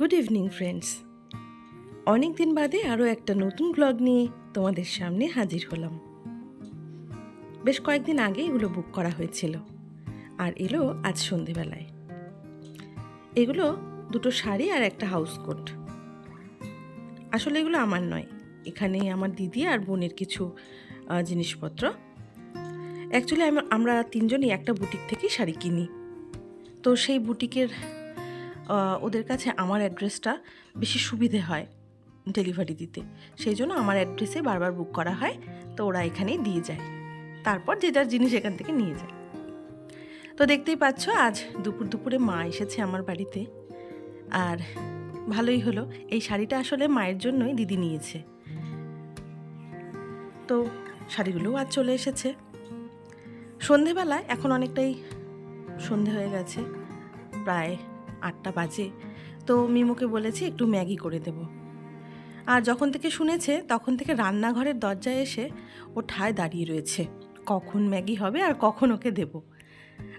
Good evening friends অনেক দিন বাদে আরও একটা নতুন ব্লগ নিয়ে তোমাদের সামনে হাজির হলাম। বেশ কয়েকদিন আগে এগুলো বুক করা হয়েছিল, আর এলো আজ সন্ধেবেলায়। এগুলো দুটো শাড়ি আর একটা হাউস কোট আসলে এগুলো আমার নয়, এখানে আমার দিদি আর বোনের কিছু জিনিসপত্র। অ্যাকচুয়ালি আমরা তিনজনই একটা বুটিক থেকেই শাড়ি কিনি। তো সেই বুটিকের ওদের কাছে আমার অ্যাড্রেসটা বেশি সুবিধে হয় ডেলিভারি দিতে। সেই জন্য আমার অ্যাড্রেসে বারবার বুক করা হয়, তো ওরা এখানেই দিয়ে যায়। তারপর যে যার জিনিস এখান থেকে নিয়ে যায়। তো দেখতেই পাচ্ছ, আজ দুপুর দুপুরে মা এসেছে আমার বাড়িতে। আর ভালোই হলো, এই শাড়িটা আসলে মায়ের জন্যই দিদি নিয়েছে। তো শাড়িগুলোও আজ চলে এসেছে। সন্ধেবেলায়, এখন অনেকটাই সন্ধে হয়ে গেছে, প্রায় আটটা বাজে। তো মিমুকে বলেছি একটু ম্যাগি করে দেব। আর যখন থেকে শুনেছে, তখন থেকে রান্নাঘরের দরজায় এসে ও ঠায় দাঁড়িয়ে রয়েছে। কখন ম্যাগি হবে আর কখন ওকে দেব।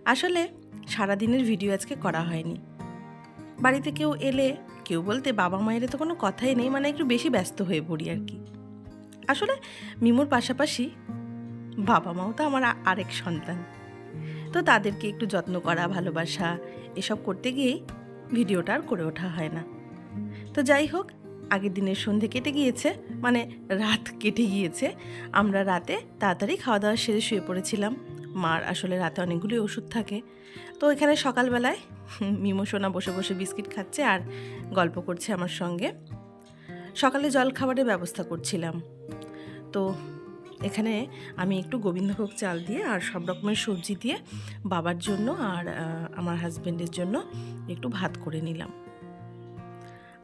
আসলে সারাদিনের ভিডিও আজকে করা হয়নি। বাড়িতে কেউ এলে, কেউ বলতে বাবা মায়ের তো কোনো কথাই নেই মানে একটু বেশি ব্যস্ত হয়ে পড়ি আর কি। আসলে মিমুর পাশাপাশি বাবা মাও তো আমার আরেক সন্তান। তো তাদেরকে একটু যত্ন করা, ভালোবাসা, এসব করতে গিয়েই ভিডিওটা আর করে ওঠা হয় না। তো যাই হোক, আগের দিনের সন্ধে কেটে গিয়েছে মানে রাত কেটে গিয়েছে। আমরা রাতে তাড়াতাড়ি খাওয়া দাওয়া সেরে শুয়ে পড়েছিলাম। মার আসলে রাতে অনেকগুলি ওষুধ থাকে। তো এখানে সকালবেলায় মিমো সোনা বসে বসে বিস্কিট খাচ্ছে আর গল্প করছে আমার সঙ্গে। সকালে জল খাবারের ব্যবস্থা করছিলাম। তো এখানে আমি একটু গোবিন্দভোগ চাল দিয়ে আর সব রকমের সবজি দিয়ে বাবার জন্য আর আমার হাজব্যান্ডের জন্য একটু ভাত করে নিলাম।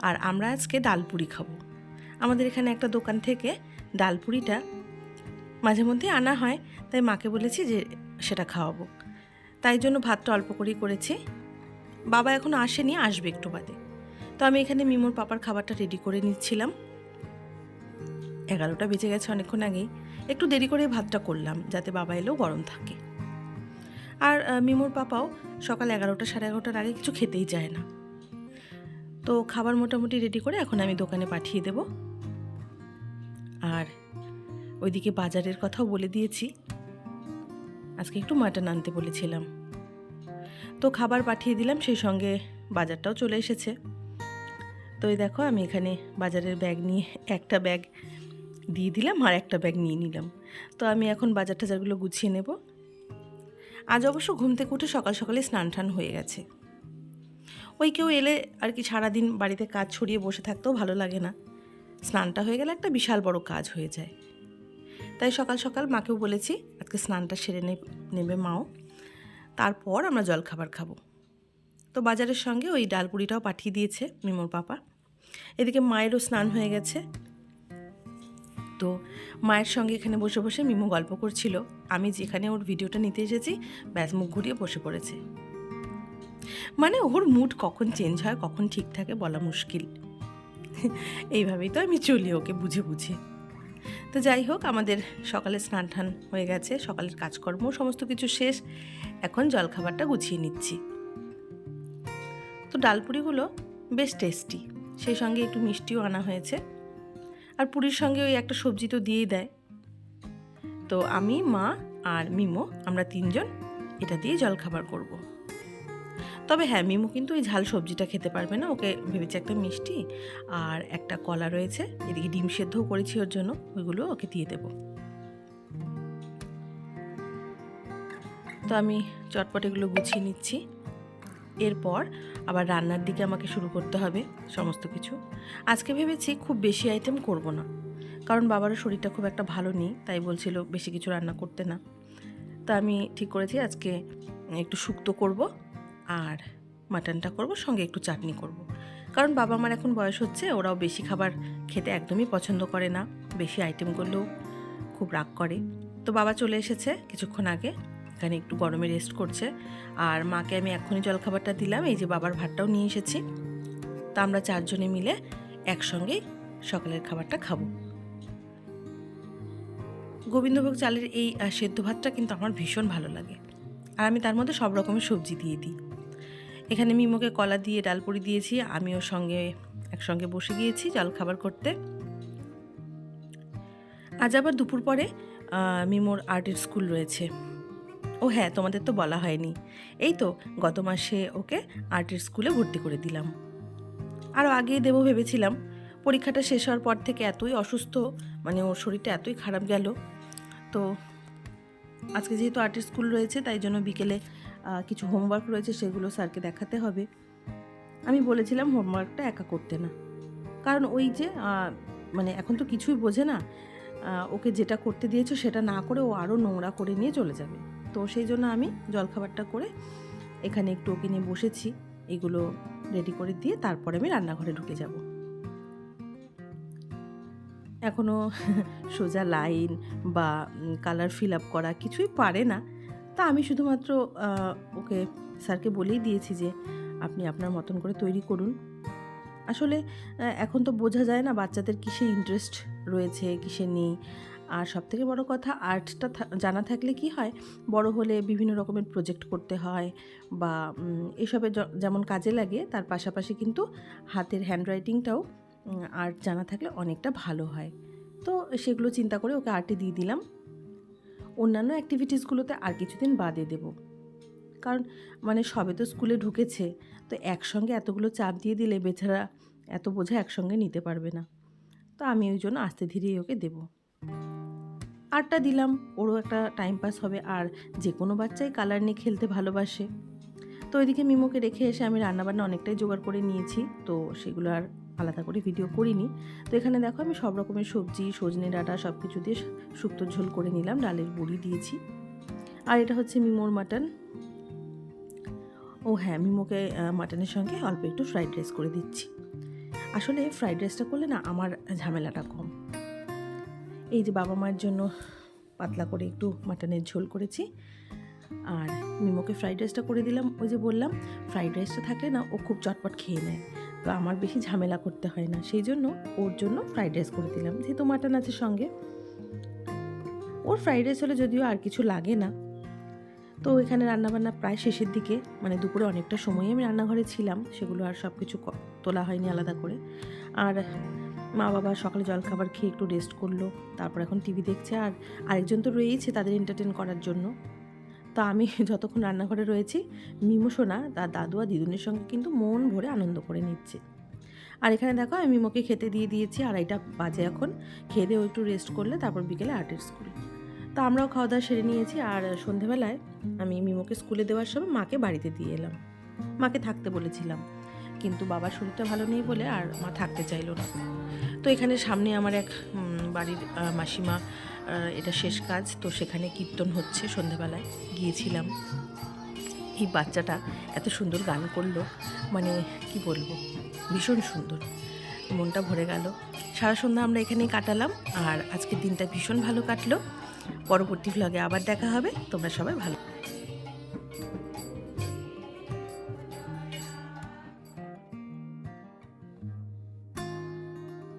আর আমরা আজকে ডালপুরি খাব। আমাদের এখানে একটা দোকান থেকে ডালপুরিটা মাঝে মধ্যে আনা হয়, তাই মাকে বলেছি যে সেটা খাওয়াবো। তাই জন্য ভাতটা অল্প করেই করেছি। বাবা এখনও আসেনি, আসবে একটু বাদে। তো আমি এখানে মিমোর পাপার খাবারটা রেডি করে নিচ্ছিলাম। এগারোটা বেজে গেছে, অনেকক্ষণ আগেই। একটু দেরি করে ভাতটা করলাম, যাতে বাবা এলেও গরম থাকে। আর মিমোর পাপাও সকাল এগারোটা সাড়ে এগারোটার আগে কিছু খেতেই যায় না। তো খাবার মোটামুটি রেডি করে এখন আমি দোকানে পাঠিয়ে দেব। আর ওইদিকে বাজারের কথাও বলে দিয়েছি। আজকে একটু মাটন আনতে বলেছিলাম। তো খাবার পাঠিয়ে দিলাম, সেই সঙ্গে বাজারটাও চলে এসেছে। তো এই দেখো, আমি এখানে বাজারের ব্যাগ নিয়ে একটা ব্যাগ দিয়ে দিলাম আর একটা ব্যাগ নিয়ে নিলাম। তো আমি এখন বাজার টাজারগুলো গুছিয়ে নেব। আজ অবশ্য ঘুম থেকে উঠে সকাল সকালে স্নান টান হয়ে গেছে। ওই কেউ এলে আর কি সারাদিন বাড়িতে কাজ ছড়িয়ে বসে থাকতেও ভালো লাগে না। স্নানটা হয়ে গেলে একটা বিশাল বড় কাজ হয়ে যায়। তাই সকাল সকাল মাকেও বলেছি, আজকে স্নানটা সেরে নেবে মাও। তারপর আমরা জলখাবার খাব। তো বাজারের সঙ্গে ওই ডালপুরিটাও পাঠিয়ে দিয়েছে মিমোর পাপা। এদিকে মায়েরও স্নান হয়ে গেছে। তো মায়ের সঙ্গে এখানে বসে বসে মিমো গল্প করছিল। আমি যেখানে ওর ভিডিওটা নিতে এসেছি, ব্যাস মুখ ঘুরিয়ে বসে পড়েছে। মানে ওর মুড কখন চেঞ্জ হয়, কখন ঠিক থাকে বলা মুশকিল। এইভাবেই তো আমি চলি ওকে বুঝে বুঝে। তো যাই হোক, আমাদের সকালে স্নান টান হয়ে গেছে, সকালের কাজকর্ম সমস্ত কিছু শেষ। এখন জলখাবারটা গুছিয়ে নিচ্ছি। তো ডালপুরিগুলো বেশ টেস্টি সেই সঙ্গে একটু মিষ্টিও আনা হয়েছে। আর পুরীর সঙ্গে ওই একটা সবজি তো দিয়েই দেয়। তো আমি, মা আর মিমো, আমরা তিনজন এটা দিয়ে জলখাবার করব। তবে হ্যাঁ মিমো কিন্তু ওই ঝাল সবজিটা খেতে পারবে না, ওকে ভেবেছে একটা মিষ্টি আর একটা কলা রয়েছে, এদিকে ডিম সেদ্ধও করেছি ওর জন্য, ওইগুলো ওকে দিয়ে দেবো। তো আমি চটপট এগুলো গুছিয়ে নিচ্ছি। এরপর আবার রান্নার দিকে আমাকে শুরু করতে হবে সমস্ত কিছু। আজকে ভেবেছি খুব বেশি আইটেম করব না, কারণ বাবারও শরীরটা খুব একটা ভালো নেই, তাই বলছিল বেশি কিছু রান্না করতে না। তা আমি ঠিক করেছি আজকে একটু শুক্তো করব আর মাটনটা করব, সঙ্গে একটু চাটনি করব। কারণ বাবা আমার এখন বয়স হচ্ছে, ওরাও বেশি খাবার খেতে একদমই পছন্দ করে না, বেশি আইটেম করলেও খুব রাগ করে। তো বাবা চলে এসেছে কিছুক্ষণ আগে এখানে একটু গরমে রেস্ট করছে। আর মাকে আমি এক্ষুনি জলখাবারটা দিলাম, এই যে বাবার ভাতটাও নিয়ে এসেছি। তা আমরা চারজনে মিলে একসঙ্গেই সকালের খাবারটা খাব। গোবিন্দভোগ চালের এই সেদ্ধ ভাতটা কিন্তু আমার ভীষণ ভালো লাগে। আর আমি তার মধ্যে সব রকমের সবজি দিয়ে দিই। এখানে মিমোকে কলা দিয়ে ডাল ডালপুরি দিয়েছি আমি ওর সঙ্গে, একসঙ্গে বসে গিয়েছি জলখাবার করতে। আজ আবার দুপুর পরে মিমোর আর্টের স্কুল রয়েছে। ও হ্যাঁ তোমাদের তো বলা হয়নি। এই তো, গত মাসে ওকে আর্টের স্কুলে ভর্তি করে দিলাম। আরও আগেই দেবো ভেবেছিলাম, পরীক্ষাটা শেষ হওয়ার পর থেকে এতই অসুস্থ মানে ওর শরীরটা এতই খারাপ গেল। তো আজকে যেহেতু আর্টের স্কুল রয়েছে, তাই জন্য বিকেলে কিছু হোমওয়ার্ক রয়েছে, সেগুলো স্যারকে দেখাতে হবে। আমি বলেছিলাম হোমওয়ার্কটা একা করতে না। কারণ ওই যে মানে এখন তো কিছুই বোঝে না ওকে যেটা করতে দিয়েছ সেটা না করে ও আরও নোংরা করে নিয়ে চলে যাবে। তো সেই জন্য আমি জলখাবারটা করে এখানে একটু ওকে নিয়ে বসেছি। এগুলো রেডি করে দিয়ে তারপরে আমি রান্নাঘরে ঢুকে যাব। এখনও সোজা লাইন বা কালার ফিল আপ করা কিছুই পারে না। তা আমি শুধুমাত্র ওকে স্যারকে বলেই দিয়েছি যে, আপনি আপনার মতন করে তৈরি করুন। আসলে এখন তো বোঝা যায় না বাচ্চাদের কিসে ইন্টারেস্ট রয়েছে, কিসে নেই। আর সবথেকে বড় কথা আর্টটা জানা থাকলে কি হয়? বড় হলে বিভিন্ন রকমের প্রজেক্ট করতে হয় বা এসবে যেমন কাজে লাগে, তার পাশাপাশি কিন্তু হাতের হ্যান্ডরাইটিংটাও আর্ট জানা থাকলে অনেকটা ভালো হয়। তো সেগুলো চিন্তা করে ওকে আর্টে দিয়ে দিলাম। অন্যান্য অ্যাক্টিভিটিসগুলোতে আর কিছুদিন বাদে দেব। কারণ মানে সবে তো স্কুলে ঢুকেছে, তো একসঙ্গে এতগুলো চাপ দিয়ে দিলে বেচারা এত বোঝা একসঙ্গে নিতে পারবে না। তো আমি ওই জন্য আস্তে ধীরেই ওকে দেবো। আরটা দিলাম, ওরও একটা টাইম পাস হবে আর যে কোনো বাচ্চাই কালার নিয়ে খেলতে ভালোবাসে। তো ওইদিকে মিমোকে রেখে এসে আমি রান্নাবান্না অনেকটাই জোগাড় করে নিয়েছি, তো সেগুলো আর আলাদা করে ভিডিও করিনি। তো এখানে দেখো আমি সব রকমের সবজি, সজনে ডাঁটা সব কিছু দিয়ে শুক্তো ঝোল করে নিলাম, ডালের বড়ি দিয়েছি। আর এটা হচ্ছে মিমোর মাটন ও হ্যাঁ মিমোকে মাটনের সঙ্গে অল্প একটু ফ্রাইড রাইস করে দিচ্ছি। আসলে ফ্রাইড রাইসটা করলে না আমার ঝামেলাটা কম। এই যে বাবা মায়ের জন্য পাতলা করে একটু মাটনের ঝোল করেছি। আর মিমোকে ফ্রাইড রাইসটা করে দিলাম, ওই যে বললাম ফ্রাইড রাইসটা থাকলে না ও খুব চটপট খেয়ে নেয়। তো আমার বেশি ঝামেলা করতে হয় না, সেই জন্য ওর জন্য ফ্রাইড রাইস করে দিলাম। যেহেতু মাটন আছে সঙ্গে। ওর ফ্রাইড রাইস হলে যদিও আর কিছু লাগে না। তো এখানে রান্নাবান্না প্রায় শেষের দিকে মানে দুপুরে অনেকটা সময়ই আমি রান্নাঘরে ছিলাম, সেগুলো আর সব কিছু তোলা হয়নি আলাদা করে। আর মা বাবা সকালে জলখাবার খেয়ে একটু রেস্ট করল। তারপর এখন টিভি দেখছে আর আরেকজন তো রয়েইছে তাদের এন্টারটেন করার জন্য। তো আমি যতক্ষণ রান্নাঘরে রয়েছি, মিমো, সোনা তার দাদু আর দিদুনের সঙ্গে কিন্তু মন ভরে আনন্দ করে নিচ্ছে। আর এখানে দেখো আমি মিমোকে খেতে দিয়ে দিয়েছি আর এটা বাজে এখন। খেয়ে দিয়ে একটু রেস্ট করলে তারপর বিকেলে আর্টের স্কুল তো আমরাও খাওয়া দাওয়া সেরে নিয়েছি আর সন্ধেবেলায় আমি মিমোকে স্কুলে দেওয়ার সময় মাকে বাড়িতে দিয়ে এলাম। মাকে থাকতে বলেছিলাম। কিন্তু বাবার শরীরটা ভালো নেই বলে আর মা থাকতে চাইলো না। তো এখানে সামনে আমার এক বাড়ির মাসিমা এটা শেষ কাজ, তো সেখানে কীর্তন হচ্ছে সন্ধেবেলায়। গিয়েছিলাম। এই বাচ্চাটা এত সুন্দর গান করল মানে কি বলব, ভীষণ সুন্দর। মনটা ভরে গেল। সারা সন্ধ্যা আমরা এখানেই কাটালাম আর আজকের দিনটা ভীষণ ভালো কাটলো। পরবর্তী ভ্লগে আবার দেখা হবে। তোমরা সবাই ভালো